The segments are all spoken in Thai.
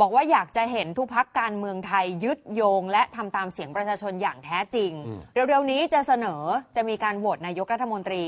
บอกว่าอยากจะเห็นทุกพักการเมืองไทยยึดโยง และทำตามเสียงประชาชนอย่างแท้จริง เร็วๆนี้จะเสนอจะมีการโหวตนายกรัฐมนตรี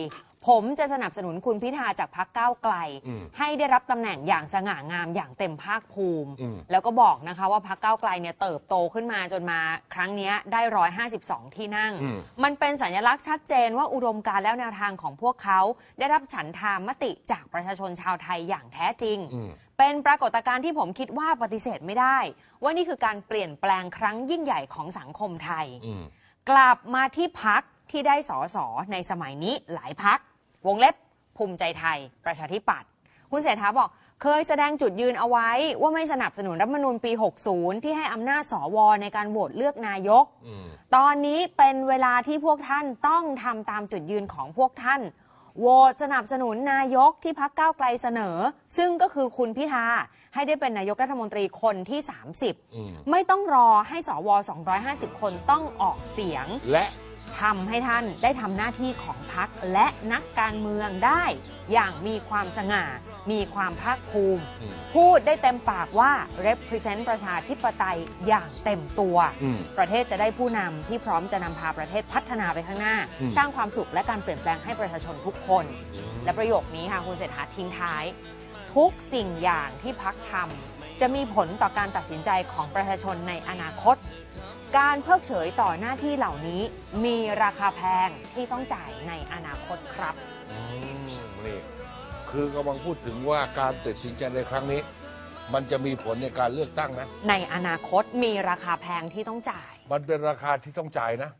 ผมจะสนับสนุนคุณพิธาจากพักก้าวไกลอืมให้ได้รับตำแหน่งอย่างสง่างามอย่างเต็มภาคภูมิอืมแล้วก็บอกนะคะว่าพักก้าวไกลเนี่ยเติบโตขึ้นมาจนมาครั้งเนี้ยได้ 152 ที่นั่งอืมมันเป็นสัญลักษณ์ชัดเจนว่าอุดมการณ์และแนวทางของพวกเขา ได้รับฉันทามติจากประชาชนชาวไทยอย่างแท้จริงอืม เป็นปรากฏการณ์ที่ผมคิดว่าปฏิเสธไม่ได้ ว่านี่คือการเปลี่ยนแปลงครั้งยิ่งใหญ่ของสังคมไทยอืมกลับมาที่พักที่ได้สอสอในสมัยนี้หลายพัก วงเล็บภูมิใจไทย ประชาธิปัตย์คุณเศรษฐาบอกเคยแสดงจุดยืนเอาไว้ว่าไม่สนับสนุนรัฐธรรมนูญปี 60 ที่ให้อำนาจสวในการโหวตเลือกนายกอืมตอนนี้เป็นเวลาที่พวกท่านต้องทำตามจุดยืนของพวกท่าน โหวตสนับสนุนนายกที่พักก้าวไกลเสนอ ซึ่งก็คือคุณพิธาให้ได้เป็นนายกรัฐมนตรีคนที่ 30อืมไม่ต้องรอให้สว 250 คนต้องออกเสียงและ ทำให้ท่านได้ทำหน้าที่ของพักและนักการเมืองได้อย่างมีความสง่า มีความภาคภูมิ อืม พูดได้เต็มปากว่า represent ประชาธิปไตยอย่างเต็มตัว อืม ประเทศจะได้ผู้นำที่พร้อมจะนำพาประเทศพัฒนาไปข้างหน้า อืม สร้างความสุขและการเปลี่ยนแปลงให้ประชาชนทุกคน และประโยคนี้ค่ะคุณเศรษฐาทิ้งท้าย ทุกสิ่งอย่างที่พักทำ จะมีผลต่อการตัดสินใจของประชาชนในอนาคต การเพิกเฉยต่อหน้าที่เหล่านี้ มีราคาแพงที่ต้องจ่ายในอนาคตครับอืมนี่คือกำลังพูดถึงว่าการตัดสินใจในครั้งนี้ มันจะมีผลในการเลือกตั้งนะ ในอนาคตมีราคาแพงที่ต้องจ่าย มันเป็นราคาที่ต้องจ่ายนะ